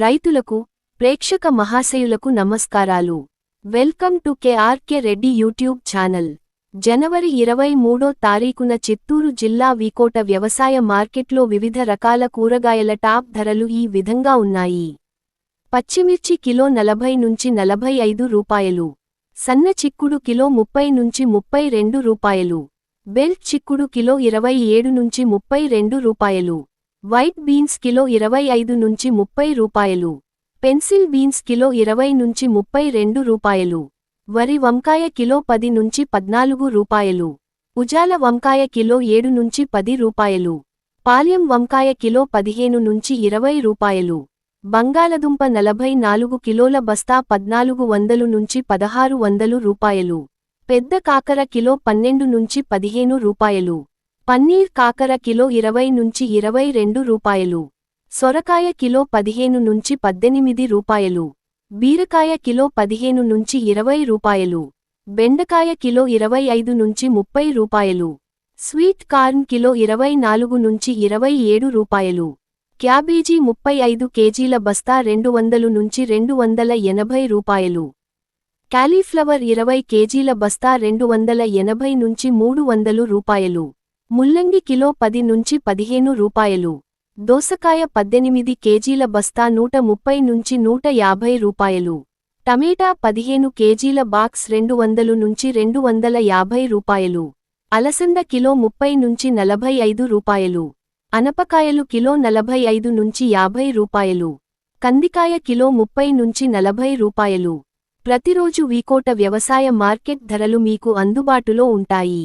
రైతులకు ప్రేక్షక మహాశయులకు నమస్కారాలు. Welcome to KRK Reddy YouTube channel. జనవరి ఇరవై మూడో తారీఖున చిత్తూరు జిల్లా వీకోట వ్యవసాయ మార్కెట్లో వివిధ రకాల కూరగాయల టాప్ ధరలు ఈ విధంగా ఉన్నాయి. పచ్చిమిర్చి కిలో నలభై నుంచి నలభై ఐదు రూపాయలు. సన్న చిక్కుడు కిలో ముప్పై నుంచి ముప్పై రెండు రూపాయలు. బెల్ట్ చిక్కుడు కిలో ఇరవై ఏడు నుంచి ముప్పై రెండు రూపాయలు. వైట్ బీన్స్ కిలో ఇరవై ఐదు నుంచి ముప్పై రూపాయలు. పెన్సిల్ బీన్స్ కిలో ఇరవై నుంచి ముప్పై రెండు రూపాయలు. వరి వంకాయ కిలో పది నుంచి పద్నాలుగు రూపాయలు. ఉజాల వంకాయ కిలో ఏడు నుంచి పది రూపాయలు. పాల్యం వంకాయ కిలో పదిహేను నుంచి ఇరవై రూపాయలు. బంగాళదుంప నలభై నాలుగు కిలోల బస్తా పద్నాలుగు వందలు నుంచి పదహారు వందలు రూపాయలు. పెద్ద కాకర కిలో పన్నెండు నుంచి పదిహేను రూపాయలు. పన్నీర్ కాకర కిలో ఇరవై నుంచి ఇరవై రెండు రూపాయలు. సొరకాయ కిలో పదిహేను నుంచి పద్దెనిమిది రూపాయలు. బీరకాయ కిలో పదిహేను నుంచి ఇరవై రూపాయలు. బెండకాయ కిలో ఇరవై ఐదు నుంచి ముప్పై రూపాయలు. స్వీట్ కార్న్ కిలో ఇరవై నాలుగు నుంచి ఇరవై ఏడు రూపాయలు. క్యాబేజీ ముప్పై ఐదు కేజీల బస్తా రెండు వందలు నుంచి రెండు వందల ఎనభై రూపాయలు. క్యాలీఫ్లవర్ ఇరవై కేజీల బస్తా రెండు వందల ఎనభై నుంచి మూడు వందలు రూపాయలు. ముల్లంగి కిలో పది నుంచి పదిహేను రూపాయలు. దోసకాయ పద్దెనిమిది కేజీల బస్తా నూట ముప్పై నుంచి నూట యాభై రూపాయలు. టమేటా పదిహేను కేజీల బాక్స్ రెండు వందలు నుంచి రెండు వందల యాభై రూపాయలు. అలసంద కిలో ముప్పై నుంచి నలభై ఐదు రూపాయలు. అనపకాయలు కిలో నలభై ఐదు నుంచి యాభై రూపాయలు. కందికాయ కిలో ముప్పై నుంచి నలభై రూపాయలు. ప్రతిరోజు వీకోట వ్యవసాయ మార్కెట్ ధరలు మీకు అందుబాటులో ఉంటాయి.